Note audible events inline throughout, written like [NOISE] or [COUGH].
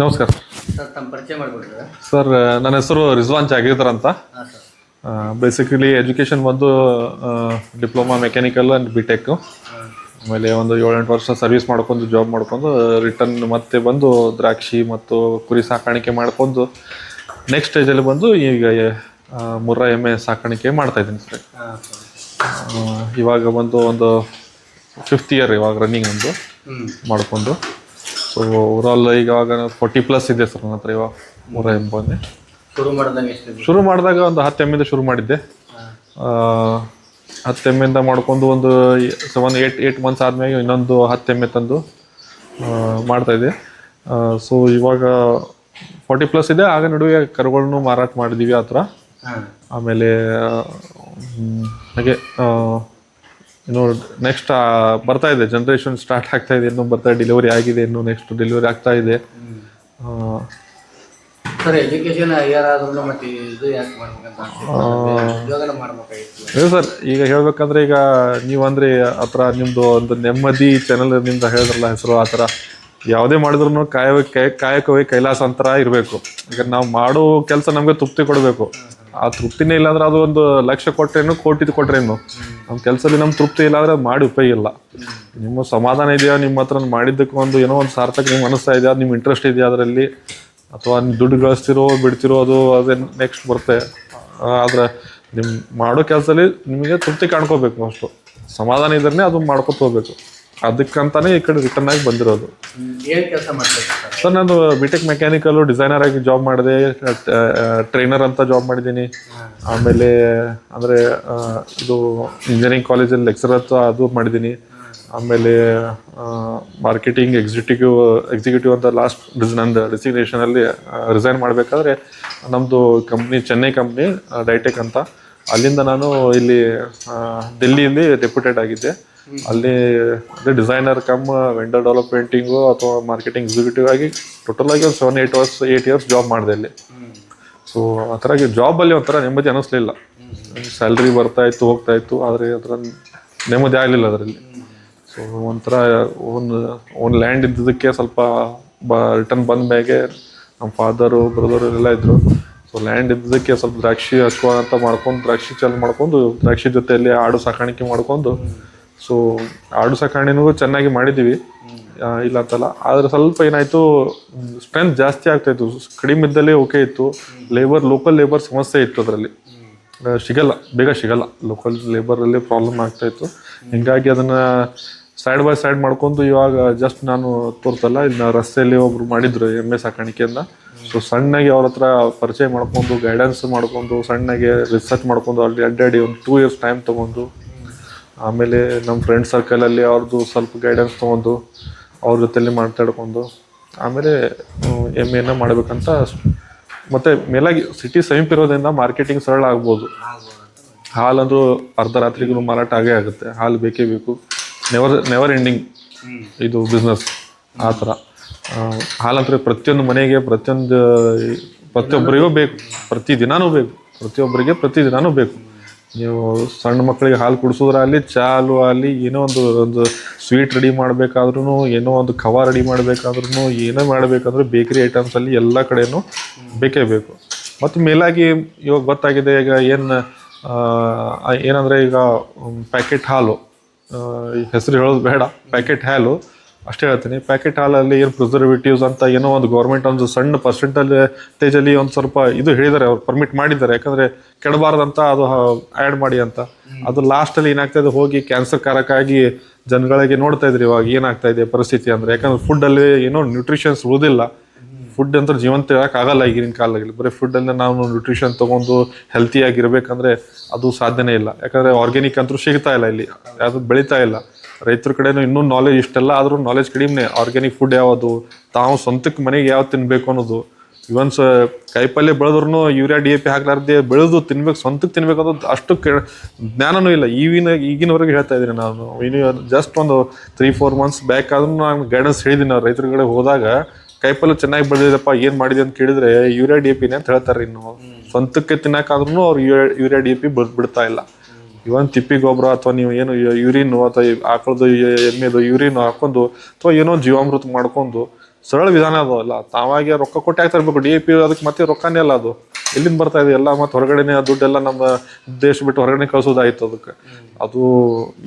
ನಮಸ್ಕಾರ. ಸರ್ ನನ್ನ ಹೆಸರು ರಿಜ್ವಾನ್ ಜಾಗೀರ್ದರ್ ಅಂತ. ಬೇಸಿಕಲಿ ಎಜುಕೇಶನ್ ಬಂದು diploma mechanical and B tech ಆಮೇಲೆ ಒಂದು ಏಳೆಂಟು ವರ್ಷ ಸರ್ವಿಸ್ ಮಾಡ್ಕೊಂಡು ಜಾಬ್ ಮಾಡ್ಕೊಂಡು ರಿಟರ್ನ್ ಮತ್ತೆ ಬಂದು ದ್ರಾಕ್ಷಿ ಮತ್ತು ಕುರಿ ಸಾಕಾಣಿಕೆ ಮಾಡ್ಕೊಂಡು ನೆಕ್ಸ್ಟ್ ಸ್ಟೇಜಲ್ಲಿ ಬಂದು ಈಗ ಮುರ್ರಾ ಎಮ್ಮೆ ಸಾಕಾಣಿಕೆ ಮಾಡ್ತಾ ಇದ್ದೀನಿ ಸರ್. ಇವಾಗ ಬಂದು ಒಂದು ಫಿಫ್ತ್ ಇಯರ್ ಇವಾಗ ರನ್ನಿಂಗ್ ಒಂದು ಮಾಡಿಕೊಂಡು. ಸೊ ಓವರಾಲ್ ಈಗ ಇವಾಗ ಫೋರ್ಟಿ ಪ್ಲಸ್ ಇದೆ ಸರ್ ನನ್ನ ಹತ್ರ ಇವಾಗ ಮೂರ ಬಂದು ಶುರು ಮಾಡಿದಾಗ ಎಷ್ಟು ಶುರು ಮಾಡಿದಾಗ ಒಂದು ಹತ್ತು ಎಮ್ಮಿಂದ ಶುರು ಮಾಡಿದ್ದೆ. ಹತ್ತು ಎಮ್ಮಿಂದ ಮಾಡ್ಕೊಂಡು ಒಂದು ಸೆವೆನ್ ಏಟ್ ಏಟ್ ಮಂತ್ಸ್ ಆದ್ಮೇಲೆ ಇನ್ನೊಂದು ಹತ್ತು ಎಮ್ಮೆ ತಂದು ಮಾಡ್ತಾ ಇದೆ ಸೊ ಇವಾಗ ಫಾರ್ಟಿ ಪ್ಲಸ್ ಇದೆ. ಆಗ ನಡುವೆ ಕರುಗಳನ್ನು ಮಾರಾಟ ಮಾಡಿದ್ದೀವಿ ಆ ಥರ ಆಮೇಲೆ ಹಾಗೆ ಇನ್ನು ನೆಕ್ಸ್ಟ್ ಬರ್ತಾ ಇದೆ. ಜನ್ರೇಷನ್ ಸ್ಟಾರ್ಟ್ ಆಗ್ತಾ ಇದೆ. ಇನ್ನು ಬರ್ತಾ ಡೆಲಿವರಿ ಆಗಿದೆ. ಇನ್ನು ನೆಕ್ಸ್ಟ್ ಡೆಲಿವರಿ ಆಗ್ತಾ ಇದೆ. ಸರ್ ಎಜುಕೇಶನ್ ಹೈಯರ್ ಆದ್ರೂ ಮತ್ತೆ ಇದು ಯಾಕೆ ಮಾಡ್ಬೇಕಂತ ಅನ್ಸುತ್ತೆ? ಉದ್ಯೋಗನ ಮಾಡ್ಬೇಕಾಗಿತ್ತು. ಅದೇ ಸರ್ ಈಗ ಹೇಳ್ಬೇಕಂದ್ರೆ ಈಗ ನೀವು ಅಂದ್ರೆ ಆ ಥರ ನಿಮ್ದು ಒಂದು ನೆಮ್ಮದಿ ಚಾನಲ್ ನಿಮ್ದು ಹೇಳಿದ್ರಲ್ಲ ಹೆಸರು ಆ ಥರ ಯಾವುದೇ ಮಾಡಿದ್ರು ಕಾಯ ಕೈ ಕಾಯಕವೇ ಕೈಲಾಸ ಅಂತರ ಇರಬೇಕು. ಈಗ ನಾವು ಮಾಡೋ ಕೆಲಸ ನಮಗೆ ತೃಪ್ತಿ ಕೊಡಬೇಕು. ಆ ತೃಪ್ತಿನೇ ಇಲ್ಲಾಂದ್ರೆ ಅದು ಒಂದು ಲಕ್ಷ ಕೊಟ್ರೇನು ಕೋಟಿ ಕೊಟ್ರೇನು? ನಮ್ಮ ಕೆಲಸದಲ್ಲಿ ನಮ್ಮ ತೃಪ್ತಿ ಇಲ್ಲಾಂದ್ರೆ ಅದು ಮಾಡಿ ಉಪಯೋಗ ಇಲ್ಲ. ನಿಮ್ಮ ಸಮಾಧಾನ ಇದೆಯಾ? ನಿಮ್ಮ ಹತ್ರ ಮಾಡಿದ್ದಕ್ಕೆ ಒಂದು ಏನೋ ಒಂದು ಸಾರ್ಥಕ ನಿಮ್ಗೆ ಅನಿಸ್ತಾ ಇದೆಯಾ? ನಿಮ್ಮ ಇಂಟ್ರೆಸ್ಟ್ ಇದೆಯಾ ಅದರಲ್ಲಿ? ಅಥವಾ ದುಡ್ಡು ಗಳಿಸ್ತಿರೋ, ಬಿಡ್ತಿರೋ, ಅದು ಅದೇ ನೆಕ್ಸ್ಟ್ ಬರುತ್ತೆ. ಆದ್ರೆ ನಿಮ್ಮ ಮಾಡೋ ಕೆಲಸದಲ್ಲಿ ನಿಮಗೆ ತೃಪ್ತಿ ಕಾಣ್ಕೋಬೇಕು ಅಷ್ಟು. ಸಮಾಧಾನ ಇದ್ರೆ ಅದು ಮಾಡ್ಕೊತ ಹೋಗ್ಬೇಕು. ಅದಕ್ಕಂತಾನೆ ಈ ಕಡೆ ರಿಟರ್ನ್ ಆಗಿ ಬಂದಿರೋದು. ಏನು ಕೆಲಸ ಮಾಡ್ಬೇಕು ಸರ್? ನಾನು ಬಿಟೆಕ್ ಮೆಕ್ಯಾನಿಕಲ್ ಡಿಸೈನರ್ ಆಗಿ ಜಾಬ್ ಮಾಡಿದೆ ಟ್ರೈನರ್ ಅಂತ ಜಾಬ್ ಮಾಡಿದ್ದೀನಿ. ಆಮೇಲೆ ಅಂದರೆ ಇದು ಇಂಜಿನಿಯರಿಂಗ್ ಕಾಲೇಜಲ್ಲಿ ಲೆಕ್ಚರ್ ಅಂತ ಅದು ಮಾಡಿದ್ದೀನಿ. ಆಮೇಲೆ ಮಾರ್ಕೆಟಿಂಗ್ ಎಕ್ಸಿಕ್ಯೂಟಿವ್ ಎಕ್ಸಿಕ್ಯೂಟಿವ್ ಅಂತ ಲಾಸ್ಟ್ ನಂದು ಡೆಸಿಗ್ನೇಷನಲ್ಲಿ ರಿಸೈನ್ ಮಾಡಬೇಕಾದ್ರೆ ನಮ್ಮದು ಕಂಪ್ನಿ ಚೆನ್ನೈ ಕಂಪ್ನಿ ಡೈಟೆಕ್ ಅಂತ. ಅಲ್ಲಿಂದ ನಾನು ಇಲ್ಲಿ ಡೆಲ್ಲಿಯಲ್ಲಿ ದಿಲ್ಲಿಯಲ್ಲಿ ಡೆಪ್ಯೂಟೆಡ್ ಆಗಿದ್ದೆ. ಅಲ್ಲಿ ಅದೇ ಡಿಸೈನರ್ ಕಮ್ ವೆಂಡರ್ ಡೆವಲಪ್ಮೆಂಟಿಂಗು ಅಥವಾ ಮಾರ್ಕೆಟಿಂಗ್ ಎಕ್ಸಿಕ್ಯೂಟಿವ್ ಆಗಿ ಟೋಟಲ್ ಆಗಿ ಒಂದು seven eight hours eight years job ಮಾಡಿದೆ ಅಲ್ಲಿ. ಸೊ ಆ ಥರ ಜಾಬಲ್ಲಿ ಒಂಥರ ನೆಮ್ಮದಿ ಅನ್ನಿಸ್ಲಿಲ್ಲ ಸ್ಯಾಲ್ರಿ ಬರ್ತಾ ಇತ್ತು, ಹೋಗ್ತಾ ಇತ್ತು, ಆದರೆ ಅದರ ನೆಮ್ಮದಿ ಆಗಲಿಲ್ಲ ಅದರಲ್ಲಿ. ಸೊ ಒಂಥರ ಒಂದು ಒಂದು ಲ್ಯಾಂಡ್ ಇದ್ದಿದ್ದಕ್ಕೆ ಸ್ವಲ್ಪ ಬ ರಿಟರ್ನ್ ಬಂದ ಮ್ಯಾಗೆ ನಮ್ಮ ಫಾದರು ಬ್ರದರು ಎಲ್ಲ ಇದ್ದರು ಸೊ ಲ್ಯಾಂಡ್ ಇದ್ದಿದ್ದಕ್ಕೆ ಸ್ವಲ್ಪ ದ್ರಾಕ್ಷಿ ಹಚ್ಕೋ ಅಂತ ಮಾಡ್ಕೊಂಡು, ದ್ರಾಕ್ಷಿ ಚಾಲು ಮಾಡ್ಕೊಂಡು, ದ್ರಾಕ್ಷಿ ಜೊತೆಯಲ್ಲಿ ಆಡು ಸಾಕಾಣಿಕೆ ಮಾಡ್ಕೊಂಡು ಸೊ ಆಡು ಸಾಕಾಣೆನೂ ಚೆನ್ನಾಗಿ ಮಾಡಿದ್ದೀವಿ. ಇಲ್ಲ ಅಂತಲ್ಲ. ಆದರೆ ಸ್ವಲ್ಪ ಏನಾಯಿತು ಸ್ಟ್ರೆಂತ್ ಜಾಸ್ತಿ ಆಗ್ತಾ ಇತ್ತು. ಕಡಿಮೆ ಇದ್ದಲ್ಲಿ ಓಕೆ ಇತ್ತು. ಲೇಬರ್ ಲೋಕಲ್ ಲೇಬರ್ ಸಮಸ್ಯೆ ಇತ್ತು ಅದರಲ್ಲಿ. ಸಿಗಲ್ಲ. ಬೇಗ ಸಿಗಲ್ಲ. ಲೋಕಲ್ ಲೇಬರಲ್ಲಿ ಪ್ರಾಬ್ಲಮ್ ಆಗ್ತಾ ಇತ್ತು. ಹಿಂಗಾಗಿ ಅದನ್ನ ಸೈಡ್ ಬೈ ಸೈಡ್ ಮಾಡ್ಕೊಂಡು ಇವಾಗ ಜಸ್ಟ್ ನಾನು ತೋರ್ತಲ್ಲ ಇನ್ನು ರಸ್ತೆಯಲ್ಲಿ ಒಬ್ರು ಮಾಡಿದ್ರು ಎಮ್ಮೆ ಸಾಕಾಣಿಕೆಯಿಂದ. ಸೊ ಸಣ್ಣಗೆ ಅವ್ರ ಹತ್ರ ಪರಿಚಯ ಮಾಡ್ಕೊಂಡು ಗೈಡೆನ್ಸ್ ಮಾಡ್ಕೊಂಡು ಸಣ್ಣಗೆ ರಿಸರ್ಚ್ ಮಾಡ್ಕೊಂಡು ಅಲ್ಲಿ ಅಡ್ಡಾಡಿ ಒಂದು ಟೂ ಇಯರ್ಸ್ ಟೈಮ್ ತೊಗೊಂಡು ಆಮೇಲೆ ನಮ್ಮ ಫ್ರೆಂಡ್ ಸರ್ಕಲಲ್ಲಿ ಅವ್ರದ್ದು ಸ್ವಲ್ಪ ಗೈಡೆನ್ಸ್ ತೊಗೊಂಡು ಅವ್ರ ಜೊತೆಲಿ ಮಾತಾಡ್ಕೊಂಡು ಆಮೇಲೆ ಎಂ ಎನ ಮಾಡಬೇಕಂತ ಮತ್ತು ಮೇಲಾಗಿ ಸಿಟಿ ಸಮೀಪ ಇರೋದ್ರಿಂದ ಮಾರ್ಕೆಟಿಂಗ್ ಸರಳ ಆಗ್ಬೋದು. ಹಾಲಂದ್ರೂ ಅರ್ಧ ರಾತ್ರಿಗೂ ಮಾರಾಟ ಆಗೇ ಆಗುತ್ತೆ. ಹಾಲು ಬೇಕೇ ಬೇಕು. ನೆವರ್ ನೆವರ್ ಎಂಡಿಂಗ್ ಇದು ಬಿಸ್ನೆಸ್ ಆ ಥರ. ಹಾಲಂದ್ರೆ ಪ್ರತಿಯೊಂದು ಮನೆಗೆ ಪ್ರತಿಯೊಂದು, ಪ್ರತಿಯೊಬ್ಬರಿಗೂ ಬೇಕು. ಪ್ರತಿ ದಿನಾನೂ ಬೇಕು. ಪ್ರತಿಯೊಬ್ಬರಿಗೆ ಪ್ರತಿ ದಿನಾನೂ ಬೇಕು. ನೀವು ಸಣ್ಣ ಮಕ್ಕಳಿಗೆ ಹಾಲು ಕುಡಿಸೋದ್ರಲ್ಲಿ ಚಾಲು ಆಗಲಿ ಏನೋ ಒಂದು ಒಂದು ಸ್ವೀಟ್ ರೆಡಿ ಮಾಡಬೇಕಾದ್ರೂ ಏನೋ ಒಂದು ಖವಾ ರೆಡಿ ಮಾಡಬೇಕಾದ್ರೂ ಏನೇ ಮಾಡಬೇಕಾದ್ರೂ ಬೇಕರಿ ಐಟಮ್ಸಲ್ಲಿ ಎಲ್ಲ ಕಡೆಯೂ ಬೇಕೇ ಬೇಕು. ಮತ್ತು ಮೇಲಾಗಿ ಇವಾಗ ಗೊತ್ತಾಗಿದೆ, ಈಗ ಏನು ಏನಂದರೆ ಈಗ ಪ್ಯಾಕೆಟ್ ಹಾಲು ಹೆಸರು ಹೇಳೋದು ಬೇಡ ಪ್ಯಾಕೆಟ್ ಹಾಲು. ಅಷ್ಟೇ ಹೇಳ್ತೀನಿ ಪ್ಯಾಕೆಟ್ ಹಾಲಲ್ಲಿ ಏನು ಪ್ರಿಸರ್ವೇಟಿವ್ಸ್ ಅಂತ ಏನೋ ಒಂದು ಗೌರ್ಮೆಂಟ್ ಒಂದು ಸಣ್ಣ ಪರ್ಸೆಂಟಲ್ಲಿ ತೇಜಲ್ಲಿ ಒಂದು ಸ್ವಲ್ಪ ಇದು ಹೇಳಿದ್ದಾರೆ ಅವ್ರು ಪರ್ಮಿಟ್ ಮಾಡಿದ್ದಾರೆ. ಯಾಕಂದರೆ ಕೆಡಬಾರ್ದಂತ ಅದು ಆ್ಯಡ್ ಮಾಡಿ ಅಂತ. ಅದು ಲಾಸ್ಟಲ್ಲಿ ಏನಾಗ್ತಾಯಿದೆ ಹೋಗಿ ಕ್ಯಾನ್ಸರ್ ಕಾರಕ್ಕಾಗಿ ಜನಗಳಿಗೆ ನೋಡ್ತಾ ಇದ್ರಿ ಇವಾಗ ಏನಾಗ್ತಾ ಇದೆ ಪರಿಸ್ಥಿತಿ ಅಂದರೆ. ಯಾಕಂದ್ರೆ ಫುಡ್ಡಲ್ಲಿ ಏನೋ ನ್ಯೂಟ್ರಿಷನ್ಸ್ ಉಳಿದಿಲ್ಲ. ಫುಡ್ ಅಂತ ಜೀವಂತ ಆಗಲ್ಲ ಈಗಿನ ಕಾಲದಲ್ಲಿ. ಬರೀ ಫುಡ್ಡಲ್ಲಿ ನಾವು ನ್ಯೂಟ್ರಿಷನ್ ತೊಗೊಂಡು ಹೆಲ್ತಿಯಾಗಿರ್ಬೇಕಂದ್ರೆ ಅದು ಸಾಧ್ಯನೇ ಇಲ್ಲ. ಯಾಕಂದರೆ ಆರ್ಗ್ಯಾನಿಕ್ ಅಂತೂ ಸಿಗ್ತಾ ಇಲ್ಲ ಇಲ್ಲಿ ಅದು ಬೆಳೀತಾ ಇಲ್ಲ. ರೈತರ ಕಡೆನೂ ಇನ್ನೂ ನಾಲೆಜ್ ಇಷ್ಟೆಲ್ಲ ಆದರೂ ನಾಲೆಜ್ ಕಡಿಮೆ ಆರ್ಗ್ಯಾನಿಕ್ ಫುಡ್ ಯಾವುದು? ತಾವು ಸ್ವಂತಕ್ಕೆ ಮನೆಗೆ ಯಾವ್ದು ತಿನ್ಬೇಕು ಅನ್ನೋದು. ಇವನ್ ಸ ಕಾಯಿಪಲ್ಯ ಬೆಳೆದ್ರು ಯೂರಿಯಾ ಡಿ ಎ ಪಿ ಹಾಕ್ಲಾರ್ದೆ ಬೆಳೆದು ತಿನ್ಬೇಕು ಸ್ವಂತಕ್ಕೆ ತಿನ್ಬೇಕು ಅನ್ನೋದು ಅಷ್ಟು ಕೆ ಜ್ಞಾನನೂ ಇಲ್ಲ. ಈಗಿನ ಈಗಿನವರೆಗೆ ಹೇಳ್ತಾ ಇದ್ದೀನಿ ನಾನು. ಇನ್ನು ಜಸ್ಟ್ ಒಂದು ತ್ರೀ ಫೋರ್ ಮಂತ್ಸ್ ಬ್ಯಾಕ್ ಆದ್ರೂ ನಾನು ಗೈಡೆನ್ಸ್ ಹೇಳಿದ್ದೀನಿ ನಾವು ರೈತರ ಕಡೆ ಹೋದಾಗ ಕಾಯಿಪಲ್ಯ ಚೆನ್ನಾಗಿ ಬೆಳೆದಿದಪ್ಪ ಏನು ಮಾಡಿದೆ ಅಂತ ಕೇಳಿದ್ರೆ ಯೂರಿಯಾ ಡಿ ಎ ಪಿನೇ ಅಂತ ಹೇಳ್ತಾರೆ ಇನ್ನು. ಸ್ವಂತಕ್ಕೆ ತಿನ್ನಕ್ಕಾದ್ರೂ ಅವ್ರು ಯೂರಿಯಾ ಡಿ ಎ ಪಿ ಬಿಡ್ತಾ ಇಲ್ಲ. ಇವನ್ ತಿಪ್ಪಿ ಗೊಬ್ಬರ ಅಥವಾ ನೀವು ಏನು ಯೂರಿನ್ ಅಥವಾ ಆಕಳದು ಎಮ್ಮೆದು ಯೂರಿನ್ ಹಾಕೊಂಡು ಅಥವಾ ಏನೋ ಜೀವಾಮೃತ ಮಾಡ್ಕೊಂಡು ಸರಳ ವಿಧಾನ ಅದು ಅಲ್ಲ. ತಾವಾಗೆ ರೊಕ್ಕ ಕೊಟ್ಟು ಹಾಕ್ತಾ ಇರ್ಬೇಕು. ಡಿ ಎ ಪಿ ಅದಕ್ಕೆ ಮತ್ತೆ ರೊಕ್ಕನೇ ಅಲ್ಲ ಅದು. ಎಲ್ಲಿಂದ ಬರ್ತಾ ಇದೆ? ಎಲ್ಲ ಮತ್ತೆ ಹೊರಗಡೆನೆ ದುಡ್ಡೆಲ್ಲ ನಮ್ಮ ದೇಶ ಬಿಟ್ಟು ಹೊರಗಡೆ ಕಳ್ಸೋದಾಯ್ತು ಅದಕ್ಕೆ. ಅದು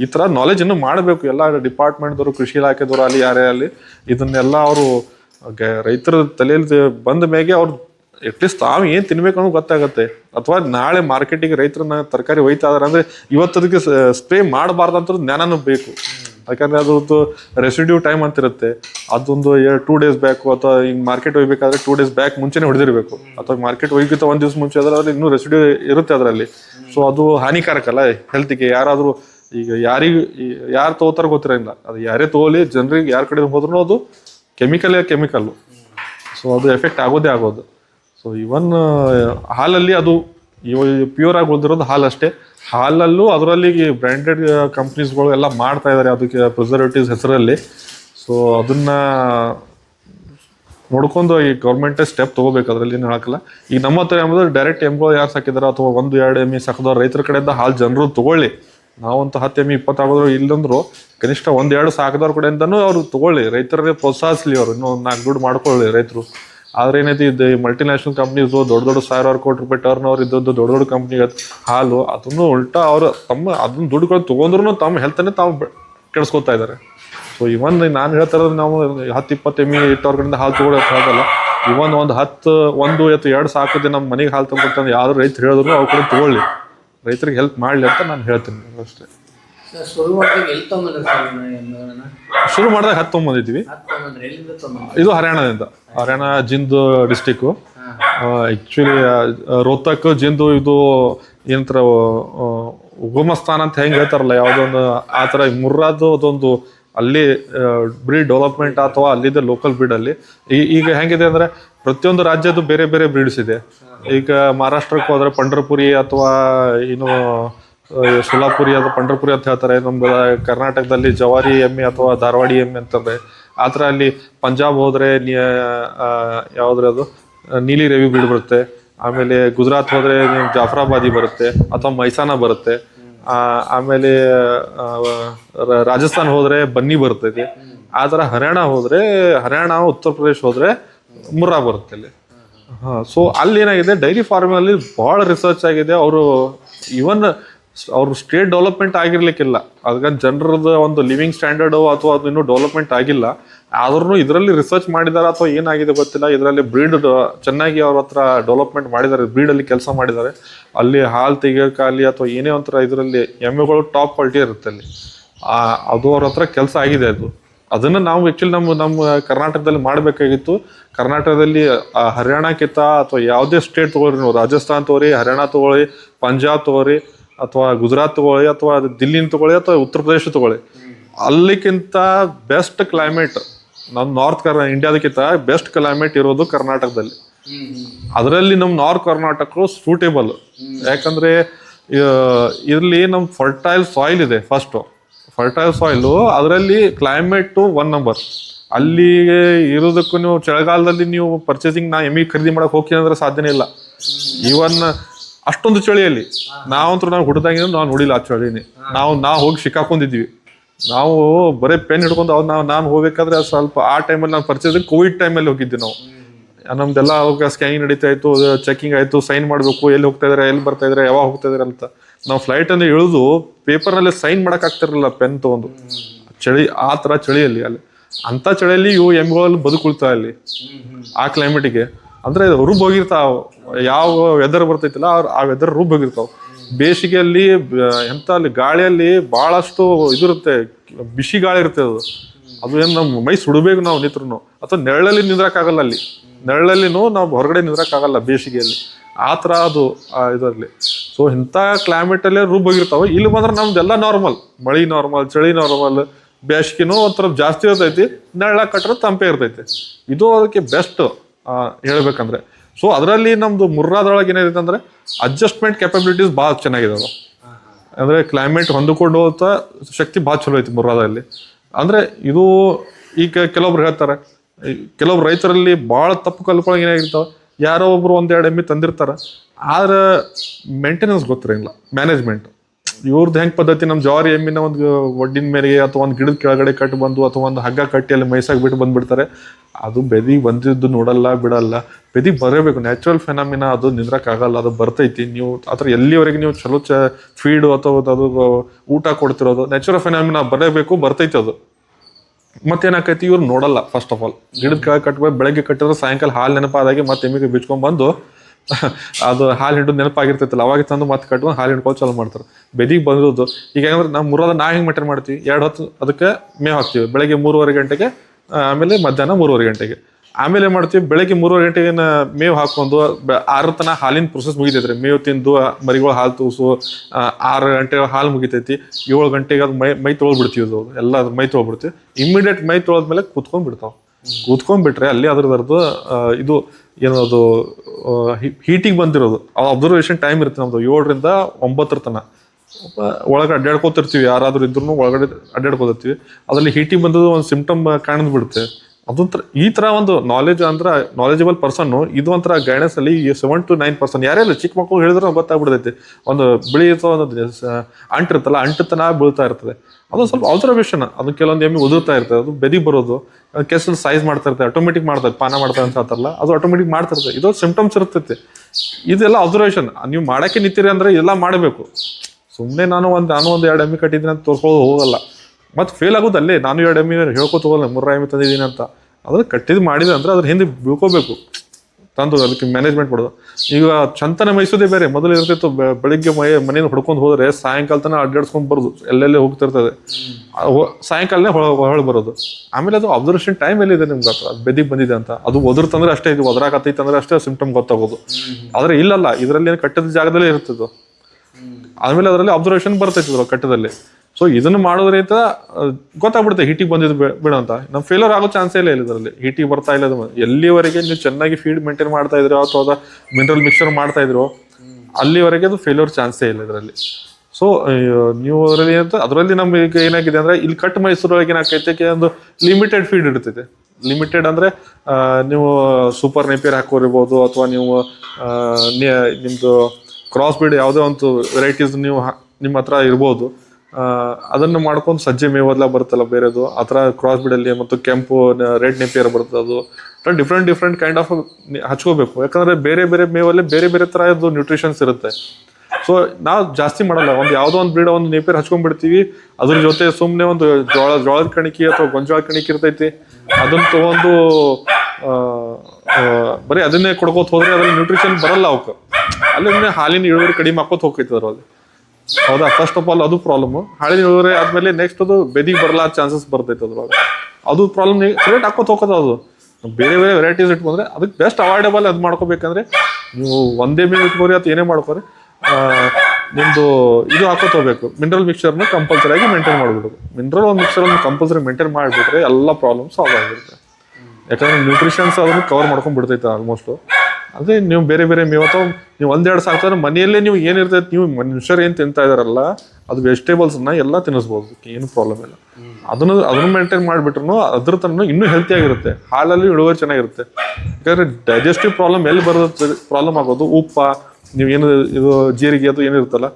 ಈ ಥರ ನಾಲೆಜ್ ಇನ್ನೂ ಮಾಡಬೇಕು. ಎಲ್ಲ ಡಿಪಾರ್ಟ್ಮೆಂಟ್ದವರು ಕೃಷಿ ಇಲಾಖೆದವರು ಅಲ್ಲಿ, ಯಾರೇ ಅಲ್ಲಿ, ಇದನ್ನೆಲ್ಲ ಅವರು ರೈತರ ತಲೆಯಲ್ಲಿ ಬಂದ ಮೇಲೆ ಅವ್ರು ಅಟ್ಲೀಸ್ಟ್ ತಾವು ಏನು ತಿನ್ಬೇಕು ಅನ್ನೋದು ಗೊತ್ತಾಗುತ್ತೆ. ಅಥವಾ ನಾಳೆ ಮಾರ್ಕೆಟಿಗೆ ರೈತರನ್ನ ತರಕಾರಿ ಒಯ್ತಾ ಇದಾರೆ ಅಂದ್ರೆ ಇವತ್ತು ಅದಕ್ಕೆ ಸ್ಪ್ರೇ ಮಾಡಬಾರ್ದು ಅಂತ ಜ್ಞಾನನೂ ಬೇಕು. ಯಾಕಂದ್ರೆ ಅದ್ರದ್ದು ರೆಸಿಡ್ಯೂ ಟೈಮ್ ಅಂತ ಇರುತ್ತೆ. ಅದೊಂದು ಟೂ ಡೇಸ್ ಬ್ಯಾಕು ಅಥವಾ ಈಗ ಮಾರ್ಕೆಟ್ ಹೋಗ್ಬೇಕಾದ್ರೆ ಟೂ ಡೇಸ್ ಬ್ಯಾಕ್ ಮುಂಚೆನೆ ಹೊಡೆದಿರಬೇಕು. ಅಥವಾ ಮಾರ್ಕೆಟ್ ಒಯ್ಗಿಂತ ಒಂದು ದಿವಸ ಮುಂಚೆ ಅದ್ರಲ್ಲಿ ಇನ್ನೂ ರೆಸಿಡ್ಯೂ ಇರುತ್ತೆ ಅದರಲ್ಲಿ. ಸೊ ಅದು ಹಾನಿಕಾರಕ ಅಲ್ಲ ಹೆಲ್ತ್ಗೆ ಯಾರಾದರೂ ಈಗ ಯಾರಿಗೆ ಯಾರು ತಗೋತಾರ ಗೊತ್ತಿರಂಗಿಲ್ಲ. ಅದು ಯಾರೇ ತಗೋಲಿ ಜನರಿಗೆ ಯಾರ ಕಡೆ ಹೋದ್ರೂ ಅದು ಕೆಮಿಕಲೇ ಕೆಮಿಕಲ್ಲು ಸೊ ಅದು ಎಫೆಕ್ಟ್ ಆಗೋದೇ ಆಗೋದು. ಸೊ ಇವನ್ ಹಾಲಲ್ಲಿ ಅದು ಪ್ಯೂರ್ ಆಗಿ ಉಳಿದಿರೋದು ಹಾಲು ಅಷ್ಟೇ. ಹಾಲಲ್ಲೂ ಅದರಲ್ಲಿ ಬ್ರ್ಯಾಂಡೆಡ್ ಕಂಪ್ನೀಸ್ಗಳು ಎಲ್ಲ ಮಾಡ್ತಾ ಇದ್ದಾರೆ ಅದಕ್ಕೆ ಪ್ರಿಸರ್ವೇಟಿವ್ಸ್ ಹೆಸರಲ್ಲಿ. ಸೊ ಅದನ್ನ ನೋಡ್ಕೊಂಡು ಈ ಗೌರ್ಮೆಂಟೇ ಸ್ಟೆಪ್ ತಗೋಬೇಕು ಅದರಲ್ಲಿ ಏನು ಹೇಳಕ್ಕಲ್ಲ. ಈಗ ನಮ್ಮ ಹತ್ರ ಎಂಬುದು ಡೈರೆಕ್ಟ್ ಎಮ್ಗಳು ಯಾರು ಸಾಕಿದಾರೆ ಅಥವಾ ಒಂದು ಎರಡು ಎಮ್ಮಿ ಸಾಕಿದವ್ರು ರೈತರ ಕಡೆಯಿಂದ ಹಾಲು ಜನರು ತಗೊಳ್ಳಿ. ನಾವಂತೂ ಹತ್ತು ಎಮ್ಮಿ ಇಪ್ಪತ್ತಾಗೋದ್ರು ಇಲ್ಲಂದ್ರು ಕನಿಷ್ಠ ಒಂದೆರಡು ಸಾಕಿದವ್ರ ಕಡೆಯಿಂದನೂ ಅವರು ತಗೊಳ್ಳಿ. ರೈತರಿಗೆ ಪ್ರೋತ್ಸಾಹಿಸ್ಲಿ ಅವರು. ಇನ್ನೊಂದು ನಾಲ್ಕು ದುಡ್ಡು ಮಾಡ್ಕೊಳ್ಳಿ ರೈತರು. ಆದ್ರೆ ಏನೈತಿ ಇದು ಮಲ್ಟಿನ್ಯಾಷನಲ್ ಕಂಪ್ನೀಸ್ ದೊಡ್ಡ ದೊಡ್ಡ ಸಾವಿರಾರು ಕೋಟಿ ರೂಪಾಯಿ ಟರ್ನ್ ಓವರ್ ಇದ್ದದ್ದು ದೊಡ್ಡ ದೊಡ್ಡ ಕಂಪ್ನಿ ಹಾಲು, ಅದನ್ನು ಉಲ್ಟಾ ಅವ್ರು ತಮ್ಮ ಅದನ್ನ ದುಡ್ಡುಗಳು ತಗೊಂಡ್ರು ತಮ್ಮ ಹೆಲ್ತನ್ನೇ ತಾವು ಕೆಡಿಸ್ಕೊತಾ ಇದ್ದಾರೆ ಸೊ ಇವನ್ ನಾನು ಹೇಳ್ತಾ ಇರೋದು ನಾವು ಹತ್ತು ಇಪ್ಪತ್ತು ಎಮ್ಮಿ ಇಟ್ಟವ್ರ ಕಡೆಯಿಂದ ಹಾಲು ತೊಗೊಳಕ್ಕೆ ಆಗಲ್ಲ. ಇವನ್ ಒಂದು ಹತ್ತು, ಒಂದು ಅಥವಾ ಎರಡು ಸಾಕದೆ ನಮ್ಮ ಮನೆಗೆ ಹಾಲು ತಂದ್ಕೊಡ್ತಾನೆ ಯಾರು ರೈತರು ಹೇಳಿದ್ರು ಅವ್ರ ಕಡೆ ತಗೊಳ್ಳಿ. ರೈತರಿಗೆ ಹೆಲ್ಪ್ ಮಾಡಲಿ ಅಂತ ನಾನು ಹೇಳ್ತೀನಿ. ಅಷ್ಟೇ. ಶುರು ಮಾಡಿದಾಗ ಹತ್ತು ತೊಗೊಂಬಂದಿದ್ವಿ ಇದು ಹರಿಯಾಣದಿಂದ ಹರಿಯಾಣ ಜಿಂದ್ ಡಿಸ್ಟಿಕ್ಕು ಆ್ಯಕ್ಚುಲಿ ರೋಹ್ತಕ್ ಜಿಂದು ಇದು ಏನಂತಾರ ಉಗಮಸ್ಥಾನ ಉಗಮ ಸ್ಥಾನ ಅಂತ ಹೆಂಗೆ ಹೇಳ್ತಾರಲ್ಲ ಯಾವುದೋ ಒಂದು ಆ ಥರ ಮುರ್ರಾದು ಅದೊಂದು ಅಲ್ಲಿ ಬ್ರೀಡ್ ಡೆವಲಪ್ಮೆಂಟ್ ಅಥವಾ ಅಲ್ಲಿದೆ ಲೋಕಲ್ ಬ್ರೀಡಲ್ಲಿ ಈಗ ಹೆಂಗಿದೆ ಅಂದ್ರೆ ಪ್ರತಿಯೊಂದು ರಾಜ್ಯದ್ದು ಬೇರೆ ಬೇರೆ ಬ್ರೀಡ್ಸ್ ಇದೆ. ಈಗ ಮಹಾರಾಷ್ಟ್ರಕ್ಕೆ ಹೋದ್ರೆ ಪಂಡ್ರಪುರಿ ಅಥವಾ ಇನ್ನು ಆ, ಸೋಲಾಪುರಿ ಅಥವಾ ಪಂಡರ್ಪುರಿ ಅಂತ ಹೇಳ್ತಾರೆ ನಮ್ಮ ಕರ್ನಾಟಕದಲ್ಲಿ ಜವಾರಿ ಎಮ್ಮೆ ಅಥವಾ ಧಾರವಾಡಿ ಎಮ್ಮೆ ಅಂತಂದ್ರೆ ಆ ಥರ ಅಲ್ಲಿ ಪಂಜಾಬ್ ಹೋದರೆ ಆ, ಅದು? ನೀಲಿ ರವಿ ಬೀಡ್ ಬರುತ್ತೆ. ಆಮೇಲೆ ಗುಜರಾತ್ ಹೋದರೆ ಜಾಫರಾಬಾದಿ ಬರುತ್ತೆ ಅಥವಾ ಮೈಸಾನ ಬರುತ್ತೆ. ಆಮೇಲೆ ರಾಜಸ್ಥಾನ್ ಹೋದರೆ ಬನ್ನಿ ಬರ್ತೈತಿ ಆ ಥರ ಹರಿಯಾಣ ಹೋದರೆ ಹರಿಯಾಣ ಉತ್ತರ ಪ್ರದೇಶ ಹೋದರೆ ಮುರ್ರಾ ಬರುತ್ತೆ ಅಲ್ಲಿ. ಹಾಂ ಸೊ ಅಲ್ಲಿ ಏನಾಗಿದೆ ಡೈರಿ ಫಾರ್ಮಲ್ಲಿ ಭಾಳ ರಿಸರ್ಚ್ ಆಗಿದೆ. ಅವರು ಇವನ್ ಅವ್ರ ಸ್ಟೇಟ್ ಡೆವಲಪ್ಮೆಂಟ್ ಆಗಿರ್ಲಿಕ್ಕಿಲ್ಲ. ಅದಕ್ಕೆ ಜನರದ ಒಂದು ಲಿವಿಂಗ್ ಸ್ಟ್ಯಾಂಡರ್ಡ್ ಅಥವಾ ಅದು ಇನ್ನೂ ಡೆವಲಪ್ಮೆಂಟ್ ಆಗಿಲ್ಲ. ಆದ್ರೂ ಇದರಲ್ಲಿ ರಿಸರ್ಚ್ ಮಾಡಿದ್ದಾರೆ ಅಥವಾ ಏನಾಗಿದೆ ಗೊತ್ತಿಲ್ಲ. ಇದರಲ್ಲಿ ಬ್ರೀಡ್ ಚೆನ್ನಾಗಿ ಅವ್ರ ಹತ್ರ ಡೆವಲಪ್ಮೆಂಟ್ ಮಾಡಿದ್ದಾರೆ ಬ್ರೀಡಲ್ಲಿ ಕೆಲಸ ಮಾಡಿದ್ದಾರೆ ಅಲ್ಲಿ ಹಾಲು ತೆಗಿಯೋಕ್ಕಾಗಲಿ ಅಥವಾ ಏನೇ ಒಂಥರ ಇದರಲ್ಲಿ ಎಮ್ಮೆಗಳು ಟಾಪ್ ಕ್ವಾಲಿಟಿ ಇರುತ್ತೆ ಅಲ್ಲಿ. ಅದು ಅವ್ರ ಹತ್ರ ಕೆಲಸ ಆಗಿದೆ ಅದು. ಅದನ್ನ ನಾವು ಆ್ಯಕ್ಚುಲಿ ನಮ್ಮ ನಮ್ಮ ಕರ್ನಾಟಕದಲ್ಲಿ ಮಾಡಬೇಕಾಗಿತ್ತು. ಕರ್ನಾಟಕದಲ್ಲಿ ಹರಿಯಾಣಕ್ಕಿಂತ ಅಥವಾ ಯಾವುದೇ ಸ್ಟೇಟ್ ತೊಗೊಳ್ರಿ, ನೀವು ರಾಜಸ್ಥಾನ್ ತಗೋರಿ ಹರಿಯಾಣ ತಗೊಳ್ಳಿ, ಪಂಜಾಬ್ ತಗೋರಿ ಅಥವಾ ಗುಜರಾತ್ ತಗೊಳ್ಳಿ ಅಥವಾ ದಿಲ್ಲಿನ ತಗೊಳ್ಳಿ ಅಥವಾ ಉತ್ತರ ಪ್ರದೇಶ ತಗೊಳ್ಳಿ. ಅಲ್ಲಿಕ್ಕಿಂತ ಬೆಸ್ಟ್ ಕ್ಲೈಮೇಟ್ ನಮ್ಮ ನಾರ್ತ್ ಕರ್ನಾ, ಇಂಡಿಯಾದಕ್ಕಿಂತ ಬೆಸ್ಟ್ ಕ್ಲೈಮೇಟ್ ಇರೋದು ಕರ್ನಾಟಕದಲ್ಲಿ. ಅದರಲ್ಲಿ ನಮ್ಮ ನಾರ್ತ್ ಕರ್ನಾಟಕ ಸೂಟೇಬಲ್ ಯಾಕಂದ್ರೆ ಇಲ್ಲಿ ನಮ್ಮ ಫರ್ಟೈಲ್ ಸಾಯಿಲ್ ಇದೆ ಫಸ್ಟ್ ಫರ್ಟೈಲ್ ಸಾಯಿಲು ಅದರಲ್ಲಿ ಕ್ಲೈಮೇಟು ಒನ್ ನಂಬರ್ ಅಲ್ಲಿ ಇರೋದಕ್ಕೂ ನೀವು, ಚಳಿಗಾಲದಲ್ಲಿ ನೀವು ಪರ್ಚೇಸಿಂಗ್ ನಾ ಎಮ್ಮಿ ಖರೀದಿ ಮಾಡೋಕೆ ಹೋಗ್ತೀನಿ ಅಂದ್ರೆ ಸಾಧ್ಯನೇ ಇಲ್ಲ. ಇವನ್ ಅಷ್ಟೊಂದು ಚಳಿಯಲ್ಲಿ. ನಾವಂತೂ ನಾವು ಹುಡ್ದಾಗಿನ ನಾವು ನೋಡಿಲ್ಲ ಆ ಚಳಿನಿ. ನಾವು ನಾವು ಹೋಗಿ ಸಿಕ್ಕಾಕೊಂಡಿದ್ವಿ ನಾವು ಬರೀ ಪೆನ್ ಹಿಡ್ಕೊಂಡು ಅವ್ರು ನಾವು, ನಾನು ಹೋಗ್ಬೇಕಾದ್ರೆ ಸ್ವಲ್ಪ ಆ ಟೈಮಲ್ಲಿ ನಾವು ಪರಿಚಯದ ಕೋವಿಡ್ ಟೈಮಲ್ಲಿ ಹೋಗಿದ್ವಿ ನಾವು. ನಮ್ದೆಲ್ಲ ಅವಾಗ ಸ್ಕ್ಯಾನಿಂಗ್ ನಡೀತಾ ಇತ್ತು ಚೆಕಿಂಗ್ ಆಯಿತು ಸೈನ್ ಮಾಡಬೇಕು, ಎಲ್ಲಿ ಹೋಗ್ತಾ ಇದಾರೆ, ಎಲ್ಲಿ ಬರ್ತಾ ಇದಾರೆ, ಯಾವಾಗ ಹೋಗ್ತಾ ಇದಾರೆ ಅಂತ. ನಾವು ಫ್ಲೈಟ್ ಅಲ್ಲಿ ಇಳಿದು ಪೇಪರ್ನಲ್ಲಿ ಸೈನ್ ಮಾಡೋಕ್ಕಾಗ್ತಿರಲಿಲ್ಲ ಪೆನ್ ತೊಗೊಂಡು. ಚಳಿ, ಆ ತರ ಚಳಿಯಲ್ಲಿ ಅಲ್ಲಿ. ಅಂತ ಚಳಿಯಲ್ಲಿ ಇವು ಎಮ್ಗಳಲ್ಲಿ ಬದುಕುಳ್ತಾ ಅಲ್ಲಿ ಆ ಕ್ಲೈಮೇಟಿಗೆ ಅಂದ್ರೆ ರುಬ್ ಹೋಗಿರ್ತಾವ. ಯಾವ ವೆದರ್ ಬರ್ತೈತಿಲ್ಲ ಅವ್ರು ಆ ವೆದರ್ ರುಬ್ ಹೋಗಿರ್ತಾವ. ಬೇಸಿಗೆಯಲ್ಲಿ ಎಂಥ ಅಲ್ಲಿ ಗಾಳಿಯಲ್ಲಿ ಬಹಳಷ್ಟು ಇದಿರುತ್ತೆ. ಬಿಸಿ ಗಾಳಿ ಇರುತ್ತೆ ಅದು. ಅದು ಏನು ನಮ್ಮ ಮೈ ಸುಡಬೇಕು ನಾವು ನಿಂತ್ರು ಅಥವಾ ನೆರಳಲ್ಲಿ ನಿಂದ್ರಕ್ಕಾಗಲ್ಲ ಅಲ್ಲಿ. ನೆರಳಲ್ಲಿನೂ ನಾವು ಹೊರಗಡೆ ನಿಂದ್ರಕ್ಕಾಗಲ್ಲ ಬೇಸಿಗೆಯಲ್ಲಿ. ಆ ಥರ ಅದು ಇದರಲ್ಲಿ. ಸೊ ಇಂಥ ಕ್ಲೈಮೇಟಲ್ಲೇ ರೂಬ್ ಹೋಗಿರ್ತಾವೆ. ಇಲ್ಲಿ ಬಂದ್ರೆ ನಮ್ದೆಲ್ಲ ನಾರ್ಮಲ್ ಮಳಿ ನಾರ್ಮಲ್ ಚಳಿ ನಾರ್ಮಲ್ ಬೇಸಿಗೆನೂ ಒಂಥರ ಜಾಸ್ತಿ ಇರ್ತೈತಿ. ನೆರಳ ಕಟ್ಟರೆ ತಂಪೆ ಇರ್ತೈತಿ. ಇದು ಅದಕ್ಕೆ ಬೆಸ್ಟ್ ಹೇಳ್ಬೇಕಂದ್ರೆ. ಸೊ ಅದರಲ್ಲಿ ನಮ್ದು ಮುರ್ರಾದೊಳಗೆ ಏನಿದೆ ಅಂದ್ರೆ ಅಡ್ಜಸ್ಟ್ಮೆಂಟ್ ಕೆಪಬಿಲಿಟೀಸ್ ಭಾಳ ಚೆನ್ನಾಗಿದಾವೆ. ಅಂದ್ರೆ ಕ್ಲೈಮೇಟ್ ಹೊಂದಿಕೊಂಡು ಹೋಗ್ತ ಶಕ್ತಿ ಭಾಳ ಚಲೋ ಐತಿ ಮುರ್ರಾದಲ್ಲಿ ಅಂದ್ರೆ ಇದು ಈಗ ಕೆಲವೊಬ್ರು ಹೇಳ್ತಾರೆ ಕೆಲವೊಬ್ರು ರೈತರಲ್ಲಿ ಭಾಳ ತಪ್ಪು ಕಲ್ಪೊಳಗೆ ಏನಾಗಿರ್ತಾವ ಯಾರೋ ಒಬ್ರು ಒಂದೆರಡು ಎಮ್ಮೆ ತಂದಿರ್ತಾರೆ. ಆದ್ರೆ ಮೇಂಟೆನೆನ್ಸ್ ಗೊತ್ತಿರಂಗಿಲ್ಲ. ಮ್ಯಾನೇಜ್ಮೆಂಟ್ ಇವ್ರದ್ದು ಹೆಂಗ್ ಪದ್ಧತಿ? ನಮ್ಮ ಜವಾರಿ ಎಮ್ಮಿನ ಒಂದು ಒಡ್ಡಿನ ಮೇಲೆ ಅಥವಾ ಒಂದು ಗಿಡದ ಕೆಳಗಡೆ ಕಟ್ಟಿ ಬಂದು ಅಥವಾ ಒಂದು ಹಗ್ಗ ಕಟ್ಟಿ ಅಲ್ಲಿ ಮೈಸಾಗಿ ಬಿಟ್ಟು ಬಂದ್ಬಿಡ್ತಾರೆ. ಅದು ಬೆದಿ ಬಂದಿದ್ದು ನೋಡಲ್ಲ, ಬಿಡಲ್ಲ. ಬೆದಿ ಬರಬೇಕು. ನ್ಯಾಚುರಲ್ ಫೆನಾಮಿನ ಅದು ನಿಂದ್ರಕ್ಕಾಗಲ್ಲ ಅದು ಬರ್ತೈತಿ. ನೀವು ಅದ್ರ ಎಲ್ಲಿವರೆಗೆ ನೀವು ಚಲೋ ಚ ಫೀಡು ಅಥವಾ ಅದು ಊಟ ಕೊಡ್ತಿರೋದು ನ್ಯಾಚುರಲ್ ಫೆನಾಮಿನ ಬರಬೇಕು ಬರ್ತೈತಿ ಅದು. ಮತ್ತೇನಾಕೈತಿ? ಇವ್ರು ನೋಡಲ್ಲ ಫಸ್ಟ್ ಆಫ್ ಆಲ್ ಗಿಡದ ಕೆಳಗೆ ಕಟ್ಬೇಕು ಬೆಳಗ್ಗೆ ಕಟ್ಟಿದ್ರೆ ಸಾಯಂಕಾಲ ಹಾಲು ನೆನಪಾದಾಗೆ ಮತ್ತೆ ಎಮ್ಮಿಗೆ ಬಿಚ್ಕೊಂಡ್ ಬಂದು [LAUGHS] ಅದು ಹಾಲು ಹಿಂಡು ನೆನಪಾಗಿರ್ತೈತಲ್ಲ, ಅವಾಗ ತಂದು ಮತ್ತೆ ಕಟ್ಕೊಂಡು ಹಾಲು ಹಿಂಡ್ಕೊಂಡು ಚಾಲು ಮಾಡ್ತಾರೆ. ಬೆದಿಗೆ ಬಂದಿರೋದು. ಈಗ ಹೆಂಗಂದ್ರೆ ನಾವು ಮುರದ ನಾ ಹೆಂಗೆ ಮೇಂಟೈನ್ ಮಾಡ್ತೀವಿ? ಎರಡು ಹೊತ್ತು ಅದಕ್ಕೆ ಮೇವು ಹಾಕ್ತೀವಿ. ಬೆಳಗ್ಗೆ ಮೂರುವರೆ ಗಂಟೆಗೆ ಆಮೇಲೆ ಮಧ್ಯಾಹ್ನ ಮೂರುವರೆ ಗಂಟೆಗೆ. ಆಮೇಲೆ ಮಾಡ್ತೀವಿ, ಬೆಳಗ್ಗೆ ಮೂರುವರೆ ಗಂಟೆಗೆ ಮೇವು ಹಾಕೊಂಡು ಆರು ತನ ಹಾಲಿನ ಪ್ರೊಸೆಸ್ ಮುಗಿತೈತ್ರಿ. ಮೇವು ತಿಂದು ಮರಿಗಳು ಹಾಲು ತೂಸು ಆರು ಗಂಟೆ ಹಾಲು ಮುಗಿತೈತಿ. ಏಳು ಗಂಟೆಗೆ ಅದು ಮೈ ಮೈ ತೊಳ್ಬಿಡ್ತೀವಿ ಅದು. ಎಲ್ಲ ಮೈ ತೊಳ್ಬಿಡ್ತೀವಿ ಇಮ್ಮಿಡಿಯೇಟ್ ಮೈ ತೊಳೆದ್ಮೇಲೆ ಕೂತ್ಕೊಂಡ್ ಬಿಡ್ತಾವ. ಕೂತ್ಕೊಂಡ್ಬಿಟ್ರೆ ಅಲ್ಲಿ ಅದ್ರದ್ದು ಇದು ಏನದು ಹೀಟಿಗೆ ಬಂದಿರೋದು. ಅಬ್ಸರ್ವೇಷನ್ ಟೈಮ್ ಇರುತ್ತೆ ನಮ್ದು. ಏಳರಿಂದ ಒಂಬತ್ತರ ತನಕ. ಒಳಗೆ ಅಡ್ಡಾಡ್ಕೋತಿರ್ತೀವಿ, ಯಾರಾದರೂ ಇದ್ರು ಒಳಗಡೆ ಅಡ್ಡಾಡ್ಕೋತಿರ್ತೀವಿ. ಅದರಲ್ಲಿ ಹೀಟಿಗೆ ಬಂದದ್ದು ಒಂದು ಸಿಮ್ಟಮ್ ಕಾಣಿದ್ ಬಿಡುತ್ತೆ. ಅದೊಂಥರ ಈ ತರ ಒಂದು ನಾಲೆಜ್ ಅಂದ್ರೆ ನಾಲೆಜಬಲ್ ಪರ್ಸನ್ ಇದು ಒಂಥರ ಗೈಡೆನ್ಸ್ ಅಲ್ಲಿ ಸೆವೆನ್ ಟು ನೈನ್ ಪರ್ಸನ್ ಯಾರೆಲ್ಲ ಚಿಕ್ಕ ಮಕ್ಕಳು ಹೇಳಿದ್ರೆ ಗೊತ್ತಾಗ್ಬಿಡ್ತೈತಿ. ಒಂದು ಬಿಳಿ ಒಂದು ಅಂಟಿರ್ತಲ್ಲ ಅಂಟುತನ ಬೀಳ್ತಾ ಇರ್ತದೆ. ಅದು ಸ್ವಲ್ಪ ಅಬ್ಸರ್ವೇಷನ್ ಅದು ಕೆಲವೊಂದು ಎಮ್ಮೆ ಉದುರ್ತಾ ಇರ್ತದೆ. ಅದು ಬೆದಿ ಬರೋದು. ಕೆಸಲ್ ಸೈಜ್ ಮಾಡ್ತಾ ಇರ್ತದೆ. ಆಟೋಮೆಟಿಕ್ ಮಾಡ್ತಾರೆ ಪಾನ ಮಾಡ್ತಾರೆ ಅಂತ ಅದು ಆಟೋಮೆಟಿಕ್ ಮಾಡ್ತಾ ಇರ್ತದೆ. ಇದು ಸಿಂಪ್ಟಮ್ಸ್ ಇರ್ತೈತಿ. ಇದೆಲ್ಲ ಅಬ್ಸರ್ವೇಷನ್ ನೀವು ಮಾಡಕ್ಕೆ ನಿಂತೀರಿ ಅಂದ್ರೆ ಎಲ್ಲ ಮಾಡಬೇಕು. ಸುಮ್ಮನೆ ನಾನು ಒಂದು ನಾನು ಒಂದು ಎರಡು ಎಮ್ಮೆ ಕಟ್ಟಿದ್ದೀನಿ ಅಂತ ಹೋಗಲ್ಲ. ಮತ್ತೆ ಫೇಲ್ ಆಗೋದು ಅಲ್ಲೇ ನಾನು ಎರಡು ಎಮ್ಮೆ ಹೇಳ್ಕೊತ ತಗೋಲ್ಲ ಮೂರ ಎಮ್ಮಿ ತಂದಿದ್ದೀನಿ ಅಂತ. ಅದ್ರ ಕಟ್ಟಿದ್ ಮಾಡಿದೆ ಅಂದ್ರೆ ಅದ್ರ ಹಿಂದೆ ಬೀಳ್ಕೋಬೇಕು. ತಂದು ಅದಕ್ಕೆ ಮ್ಯಾನೇಜ್ಮೆಂಟ್ ಮಾಡೋದು. ಈಗ ಚಂತನ ಮೈಸೂದೇ ಬೇರೆ. ಮೊದಲು ಇರ್ತಿತ್ತು ಬೆಳಿಗ್ಗೆ ಮೈ, ಮನೆಯಿಂದ ಹೊಡ್ಕೊಂಡು ಹೋದರೆ ಸಾಯಂಕಾಲ ತನಕ ಅಡ್ಡಾಡ್ಸ್ಕೊಂಡ್ ಬರೋದು. ಎಲ್ಲೆಲ್ಲೇ ಹೋಗ್ತಿರ್ತದೆ. ಸಾಯಂಕಾಲನೇ ಹೊಳ ಬರೋದು. ಆಮೇಲೆ ಅದು ಅಬ್ಸರ್ವೇಷನ್ ಟೈಮ್ ಎಲ್ಲಿದೆ ನಿಮ್ಗೆ ಹತ್ರ ಬೆದಿಗೆ ಬಂದಿದೆ ಅಂತ. ಅದು ಒದರ್ತಂದ್ರೆ ಅಷ್ಟೇ, ಇದು ಒದರಾಕತ್ತೈತೆ ಅಂದ್ರೆ ಅಷ್ಟೇ ಸಿಂಪ್ಟಮ್ ಗೊತ್ತಾಗೋದು. ಆದರೆ ಇಲ್ಲಲ್ಲ, ಇದರಲ್ಲಿ ಏನು ಕಟ್ಟದ ಜಾಗದಲ್ಲೇ ಇರ್ತದೆ ಆಮೇಲೆ ಅದರಲ್ಲಿ ಅಬ್ಸರ್ವೇಷನ್ ಬರ್ತೈತಿದ್ರು ಕಟ್ಟದಲ್ಲಿ. ಸೊ ಇದನ್ನು ಮಾಡೋದ್ರಿಂದ ಅಹ್, ಗೊತ್ತಾಗ್ಬಿಡುತ್ತೆ ಹಿಟ್ಟಿಗೆ ಬಂದಿದ್ದು ಬೇಡ ಅಂತ. ನಮ್ಮ ಫೇಲರ್ ಆಗೋ ಚಾನ್ಸೇ ಇಲ್ಲ ಇದರಲ್ಲಿ ಹಿಟ್ಟಿಗೆ ಬರ್ತಾ ಇಲ್ಲ ಎಲ್ಲಿವರೆಗೆ ನೀವು ಚೆನ್ನಾಗಿ ಫೀಡ್ ಮೇಂಟೈನ್ ಮಾಡ್ತಾ ಇದ್ರೋ ಅಥವಾ ಮಿನರಲ್ ಮಿಕ್ಸರ್ ಮಾಡ್ತಾ ಇದ್ರೋ ಅಲ್ಲಿವರೆಗೆ ಅದು ಫೇಲ್ಯೂರ್ ಚಾನ್ಸೇ ಇಲ್ಲ ಇದರಲ್ಲಿ. ಸೊ ನೀವು ಅದರಲ್ಲಿ ಏನಂತ ಅದರಲ್ಲಿ ನಮಗೆ ಏನಾಗಿದೆ ಅಂದ್ರೆ ಇಲ್ಲಿ ಕಟ್ ಮೈಸೂರೊಳಗೆ ಏನಾಗೈತೆ ಒಂದು ಲಿಮಿಟೆಡ್ ಫೀಡ್ ಇರ್ತೈತೆ ಲಿಮಿಟೆಡ್ ಅಂದ್ರೆ ನೀವು ಸೂಪರ್ ನೇಪಿಯರ್ ಹಾಕೋರಿರ್ಬೋದು ಅಥವಾ ನೀವು ನಿಮ್ಮದು ಕ್ರಾಸ್ ಬೀಡ್ ಯಾವುದೇ ಒಂದು ವೆರೈಟೀಸ್ ನೀವು ನಿಮ್ಮ ಹತ್ರ ಇರ್ಬೋದು. ಅದನ್ನು ಮಾಡ್ಕೊಂಡು ಸಜ್ಜೆ ಮೇವದ್ಲ ಬರುತ್ತಲ್ಲ ಬೇರೆದು. ಆ ಥರ ಕ್ರಾಸ್ ಬಿಡಲ್ಲಿ ಮತ್ತು ಕೆಂಪು ರೆಡ್ ನೆಪಿಯರ್ ಬರುತ್ತೆ ಅದು. ಡಿಫ್ರೆಂಟ್ ಡಿಫ್ರೆಂಟ್ ಕೈಂಡ್ ಆಫ್ ಹಚ್ಕೋಬೇಕು. ಯಾಕಂದ್ರೆ ಬೇರೆ ಬೇರೆ ಮೇವಲ್ಲಿ ಬೇರೆ ಬೇರೆ ಥರದ್ದು ನ್ಯೂಟ್ರಿಷನ್ಸ್ ಇರುತ್ತೆ. ಸೊ ನಾವು ಜಾಸ್ತಿ ಮಾಡಲ್ಲ. ಒಂದು ಯಾವುದೋ ಒಂದು ಬ್ರೀಡ್ ಒಂದು ನೇಪಿಯರ್ ಹಚ್ಕೊಂಡ್ಬಿಡ್ತೀವಿ. ಅದ್ರ ಜೊತೆ ಸುಮ್ಮನೆ ಒಂದು ಜೋಳ, ಜೋಳದ ಕಣಿಕೆ ಅಥವಾ ಗೊಂಜಾಳ ಕಣಿಕೆ ಇರ್ತೈತಿ. ಅದನ್ನ ತೊಗೊಂಡು ಬರೀ ಅದನ್ನೇ ಕೊಡ್ಕೋತ ಹೋದ್ರೆ ಅದ್ರಲ್ಲಿ ನ್ಯೂಟ್ರಿಷನ್ ಬರಲ್ಲ ಅವಕ್ಕೆ. ಅಲ್ಲಿಂದ ಹಾಲಿನ ಇಳುವರಿ ಕಡಿಮೆ ಹಾಕೋತ ಹೋಗ್ತೈತೆ ಅದ್ರಲ್ಲಿ. ಹೌದಾ? ಫಸ್ಟ್ ಆಫ್ ಆಲ್ ಅದು ಪ್ರಾಬ್ಲಮ್ ಹಳೆ ಇಳುವರಿ ಆದ್ಮೇಲೆ ನೆಕ್ಸ್ಟ್ ಅದು ಬೆದಿಗೆ ಬರಲ್ಲ ಚಾನ್ಸಸ್ ಬರ್ತೈತೆ ಅದ್ರೊಳಗೆ. ಅದು ಪ್ರಾಬ್ಲಮ್ ರೇಟ್ ಹಾಕೋತ ಹೋಗೋದು ಅದು. ಬೇರೆ ಬೇರೆ ವೆರೈಟೀಸ್ ಇಟ್ಕೊಂಡ್ರೆ ಅದಕ್ಕೆ ಬೆಸ್ಟ್ ಅವಾಯ್ಡಬಲ್ ಅದು ಮಾಡ್ಕೋಬೇಕಂದ್ರೆ ನೀವು ಒಂದೇ ಮೀನು ಇಟ್ಕೋರಿ ಅಥವಾ ಏನೇ ಮಾಡ್ಕೋರಿ ನಿಮ್ಮದು ಇದು ಹಾಕೋತ ಹೋಗ್ಬೇಕು. ಮಿನರಲ್ ಮಿಕ್ಸರ್ನ ಕಂಪಲ್ಸರಿ ಆಗಿ ಮೇಂಟೈನ್ ಮಾಡ್ಬಿಡೋದು ಮಿನರಲ್ ಒಂದು ಮಿಕ್ಸರ್ ಒಂದು ಕಂಪಲ್ಸರಿ ಮೇಂಟೈನ್ ಮಾಡಿಬಿಟ್ರೆ ಎಲ್ಲ ಪ್ರಾಬ್ಲಮ್ ಸಾಲ್ವ್ ಆಗಿರುತ್ತೆ ಯಾಕಂದ್ರೆ ನ್ಯೂಟ್ರಿಷನ್ಸ್ ಅದನ್ನು ಕವರ್ ಮಾಡ್ಕೊಂಡ್ಬಿಡ್ತೈತೆ ಆಲ್ಮೋಸ್ಟ್ ಅದೇ ನೀವು ಬೇರೆ ಬೇರೆ ಮೇವು ಅಥವಾ ನೀವು ಒಂದೆರಡು ಸಾಕ್ತಾರೆ ಮನೆಯಲ್ಲೇ ನೀವು ಏನಿರ್ತೈತೆ, ನೀವು ಮನುಷ್ಯರು ಏನು ತಿಂತಾ ಇದಾರಲ್ಲ, ಅದು ವೆಜಿಟೇಬಲ್ಸ್ನ ಎಲ್ಲ ತಿನ್ನಿಸ್ಬೋದು ಏನು ಪ್ರಾಬ್ಲಮ್ ಇಲ್ಲ. ಅದನ್ನು ಅದನ್ನು ಮೇಂಟೈನ್ ಮಾಡಿಬಿಟ್ರು ಅದ್ರ ತನಕ ಇನ್ನೂ ಹೆಲ್ತಿಯಾಗಿರುತ್ತೆ ಹಾಲಲ್ಲಿ ಇಳುವರಿ ಚೆನ್ನಾಗಿರುತ್ತೆ. ಯಾಕಂದ್ರೆ ಡೈಜೆಸ್ಟಿವ್ ಪ್ರಾಬ್ಲಮ್ ಎಲ್ಲಿ ಬರುತ್ತೆ ಪ್ರಾಬ್ಲಮ್ ಆಗೋದು, ಉಪ್ಪ, ನೀವು ಏನು ಇದು, ಜೀರಿಗೆ ಅದು ಏನಿರುತ್ತಲ್ಲ,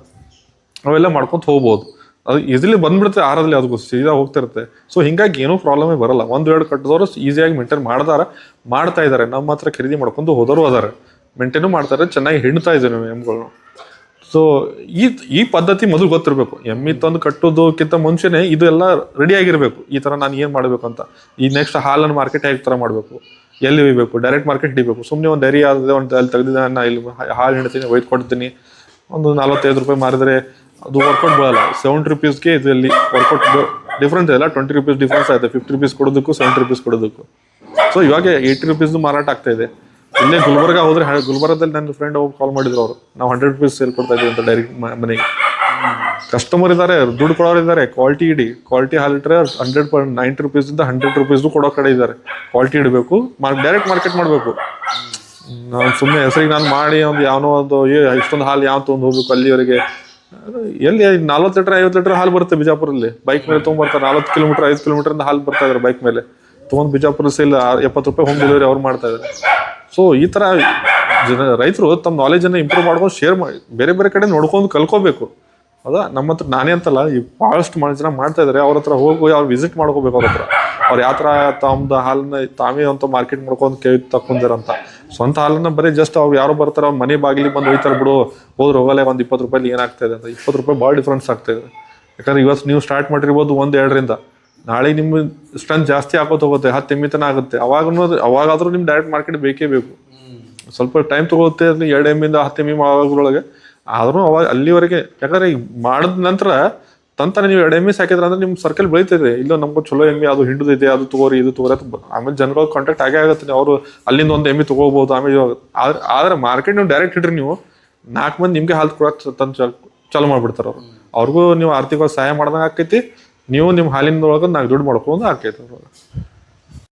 ಅವೆಲ್ಲ ಮಾಡ್ಕೊತ ಹೋಗ್ಬೋದು. ಅದು ಈಸಿಲಿ ಬಂದ್ಬಿಡುತ್ತೆ ಆರಲ್ಲಿ ಅದಕ್ಕೂ ಸೀದಾ ಹೋಗ್ತಿರುತ್ತೆ. ಸೊ ಹಿಂಗಾಗಿ ಏನೂ ಪ್ರಾಬ್ಲಮೇ ಬರಲ್ಲ. ಒಂದು, ಎರಡು ಕಟ್ಟಿದವರು ಈಸಿಯಾಗಿ ಮೇಂಟೈನ್ ಮಾಡ್ತಾರೆ ಮಾಡ್ತಾ ಇದ್ದಾರೆ ನಮ್ಮ ಹತ್ರ ಖರೀದಿ ಮಾಡ್ಕೊಂಡು ಹೋದವರು ಅದಾರೆ. ಮೇಂಟೈನು ಮಾಡ್ತಾರೆ, ಚೆನ್ನಾಗಿ ಹಿಡ್ತಾ ಇದ್ದಾರೆ ನಾವು ಎಮ್ಗಳನ್ನ ಸೊ ಈ ಈ ಪದ್ಧತಿ ಮೊದಲು ಗೊತ್ತಿರಬೇಕು. ಎಮ್ಮಿ ತಂದು ಕಟ್ಟೋದಕ್ಕಿಂತ ಮುಂಚೆನೆ ಇದು ಎಲ್ಲ ರೆಡಿ ಆಗಿರಬೇಕು. ಈ ಥರ ನಾನು ಏನು ಮಾಡಬೇಕು ಅಂತ. ಈ ನೆಕ್ಸ್ಟ್ ಹಾಲನ್ನು ಮಾರ್ಕೆಟ್ ಹೇಗೆ ಥರ ಮಾಡಬೇಕು? ಎಲ್ಲಿ ಒಯ್ಬೇಕು? ಡೈರೆಕ್ಟ್ ಮಾರ್ಕೆಟ್ ಹಿಡಿಬೇಕು. ಸುಮ್ಮನೆ ಒಂದು ಡೈರಿ ಆದರೆ ಒಂದು ಅಲ್ಲಿ ತೆಗೆದಿದ್ದ ನಾನು ಇಲ್ಲಿ ಹಾಲು ಹಿಡ್ತೀನಿ, ಒಯ್ದು ಕೊಡ್ತೀನಿ. ಒಂದು ನಲವತ್ತೈದು ರೂಪಾಯಿ ಮಾರಿದ್ರೆ ಅದು ವರ್ಕೌಟ್ ಬರಲ್ಲ ಸೆವೆಂಟಿ ರುಪೀಸ್ಗೆ ಇದರಲ್ಲಿ ವರ್ಕೌಟ್ ಡಿಫ್ರೆನ್ಸ್ ಇಲ್ಲ. ಟ್ವೆಂಟಿ ರುಪೀಸ್ ಡಿಫ್ರೆನ್ಸ್ ಆಯಿತು. ಫಿಫ್ಟಿ ರುಪೀಸ್ ಕೊಡೋದಕ್ಕೂ ಸೆವೆಂಟಿ ರುಪೀಸ್ ಕೊಡೋದಕ್ಕೂ. ಸೊ ಇವಾಗ ಏಯ್ಟಿ ರುಪೀಸ್ದು ಮಾರಾಟ ಆಗ್ತಾ ಇದೆ. ಇಲ್ಲೇ ಗುಲ್ಬರ್ಗ ಹೋದ್ರೆ ಗುಲ್ಬರ್ಗದಲ್ಲಿ ನನ್ನ ಫ್ರೆಂಡ್ ಒಬ್ಬ ಕಾಲ್ ಮಾಡಿದ್ರು ಅವರು. ನಾವು ಹಂಡ್ರೆಡ್ ರುಪೀಸ್ ಸೇಲ್ ಕೊಡ್ತಾ ಇದ್ದೀವಿ ಅಂತ ಡೈರೆಕ್ಟ್ ಮನೆಗೆ. ಕಸ್ಟಮರ್ ಇದ್ದಾರೆ, ದುಡ್ಡು ಕೊಡೋರು ಇದ್ದಾರೆ. ಕ್ವಾಲಿಟಿ ಇಡಿ. ಕ್ವಾಲಿಟಿ ಹಾಲಿಟ್ರೆ ಹಂಡ್ರೆಡ್ ಪಾಯಿಂಟ್ ನೈಂಟಿ ರುಪೀಸಿಂದ ಹಂಡ್ರೆಡ್ ರುಪೀಸ್ದು ಕೊಡೋ ಕಡೆ ಇದ್ದಾರೆ. ಕ್ವಾಲಿಟಿ ಇಡಬೇಕು. ಡೈರೆಕ್ಟ್ ಮಾರ್ಕೆಟ್ ಮಾಡಬೇಕು. ನಾನು ಸುಮ್ಮನೆ ಹೆಸರಿಗೆ ನಾನು ಮಾಡಿ, ಒಂದು ಯಾವನೋ ಒಂದು ಇಷ್ಟೊಂದು ಹಾಲು ಯಾವ ತೊಗೊಂಡು ಹೋಗ್ಬೇಕು ಅಲ್ಲಿವರೆಗೆ? ಎಲ್ಲಿ ನಲ್ವತ್ತು ಲೀಟರ್, ಐವತ್ತು ಲೀಟರ್ ಹಾಲು ಬರುತ್ತೆ ಬಿಜಾಪುರಲ್ಲಿ? ಬೈಕ್ ಮೇಲೆ ತೊಗೊಂಬರ್ತಾರೆ, ನಲ್ವತ್ತು ಕಿಲೋಮೀಟರ್ ಐದು ಕಿಲೋಮೀಟರ್ ಹಾಲು ಬರ್ತಾ ಇದಾರೆ ಬೈಕ್ ಮೇಲೆ. ತೊಗೊಂಡು ಬಿಜಾಪುರ ಸೇಲ್ ಎಪ್ಪತ್ತು ರೂಪಾಯಿ ಹೋಮ್ ಡೆಲಿವರಿ ಅವ್ರು ಮಾಡ್ತಾ ಇದ್ದಾರೆ ಸೊ ಈ ಥರ ಜನ, ರೈತರು ತಮ್ಮ ನಾಲೆಜನ್ನು ಇಂಪ್ರೂವ್ ಮಾಡ್ಕೊಂಡು ಶೇರ್ ಮಾಡಿ ಬೇರೆ ಬೇರೆ ಕಡೆ ನೋಡ್ಕೊಂಡು ಕಲ್ಕೋಬೇಕು ಹೌದಾ ನಮ್ಮ ಹತ್ರ ನಾನೇ ಅಂತಲ್ಲ, ಈ ಭಾಳಷ್ಟು ಜನ ಮಾಡ್ತಾ ಇದಾರೆ, ಅವ್ರ ಹತ್ರ ಹೋಗಿ ಅವ್ರು ವಿಸಿಟ್ ಮಾಡ್ಕೋಬೇಕು ಅವ್ರ ಹತ್ರ. ಅವ್ರು ಯಾವ ಥರ ತಮ್ಮದು ಹಾಲನ್ನ ತಾವೇ ಅಂತ ಮಾರ್ಕೆಟ್ ಮಾಡ್ಕೊಂಡು ಕೇಳಿ ತಕೊಂಡಿರಂತ ಸ್ವಂತ ಹಾಲನ್ನ ಬರೀ ಜಸ್ಟ್ ಅವ್ರು ಯಾರು ಬರ್ತಾರೆ ಅವ್ರ ಮನೆ ಬಾಗಿಲಿಗೆ ಬಂದು ಹೋಯ್ತಾರೆ ಬಿಡು ಹೋದ್ರೆ ಹೋಗಲ್ಲ ಒಂದು ಇಪ್ಪತ್ತು ರೂಪಾಯಿ ಏನಾಗ್ತಾಯಿದೆ ಅಂತ. ಇಪ್ಪತ್ತು ರೂಪಾಯಿ ಭಾಳ ಡಿಫ್ರೆನ್ಸ್ ಆಗ್ತಾ ಇದೆ. ಯಾಕಂದ್ರೆ ಇವತ್ತು ನೀವು ಸ್ಟಾರ್ಟ್ ಮಾಡಿರ್ಬೋದು ಒಂದು ಎರಡರಿಂದ. ನಾಳೆ ನಿಮ್ಮ ಸ್ಟ್ರೆಂತ್ ಜಾಸ್ತಿ ಆಗೋದು ಹೋಗುತ್ತೆ ಹತ್ತು ಎಮ್ಮಿ ತನ ಆಗುತ್ತೆ. ಅವಾಗೂ ಅವಾಗಾದರೂ ನಿಮ್ಮ ಡೈರೆಕ್ಟ್ ಮಾರ್ಕೆಟ್ ಬೇಕೇ ಬೇಕು. ಸ್ವಲ್ಪ ಟೈಮ್ ತಗೋತೆ ಅಲ್ಲಿ ಎರಡು ಎಮ್ಮಿಂದ ಹತ್ತು ಎಮ್ಮಿ ಮಾಡೋದ್ರೊಳಗೆ ಆದರೂ ಅವಾಗ ಅಲ್ಲಿವರೆಗೆ, ಯಾಕಂದ್ರೆ ಈಗ ಮಾಡಿದ ನಂತರ ತಂತಾನೆ ನೀವು ಎರಡು ಎಮ್ಮಿ ಸಾಕಿದ್ರೆ ಅಂದ್ರೆ ನಿಮ್ಮ ಸರ್ಕಲ್ ಬೆಳೀತದೆ ಇಲ್ಲ ನಮ್ಗೆ ಚಲೋ ಎಮ್ಮಿ ಅದು ಹಿಂಡದಿದೆ ಅದು ತಗೋರಿ, ಇದು ತಗೋರಿ ಅದು ಆಮೇಲೆ ಜನರಲ್ ಕಾಂಟ್ಯಾಕ್ಟ್ ಆಗೇ ಆಗುತ್ತೆ ಅವರು ಅಲ್ಲಿಂದ ಒಂದು ಎಮ್ಮಿ ತಗೋಬಹುದು ಆಮೇಲೆ ಆದ್ರೆ ಮಾರ್ಕೆಟ್ ನೀವು ಡೈರೆಕ್ಟ್ ಇಡ್ರಿ ನೀವು, ನಾಲ್ಕು ಮಂದಿ ನಿಮ್ಗೆ ಹಾಲು ಕೊಡೋಕೆ ತಂದು ಚಾಲೂ ಚಾಲು ಮಾಡ್ಬಿಡ್ತಾರೆ ಅವ್ರು. ಅವ್ರಿಗೂ ನೀವು ಆರ್ಥಿಕವಾಗಿ ಸಹಾಯ ಮಾಡ್ದಂಗೆ ಆಕೈತಿ, ನೀವು ನಿಮ್ಮ ಹಾಲಿನೊಳಗೆ ನಾಲ್ಕು ದುಡ್ಡು ಮಾಡ್ಕೊಂಡು ಆಕೈತಿ ಅವ್ರೊಳಗೆ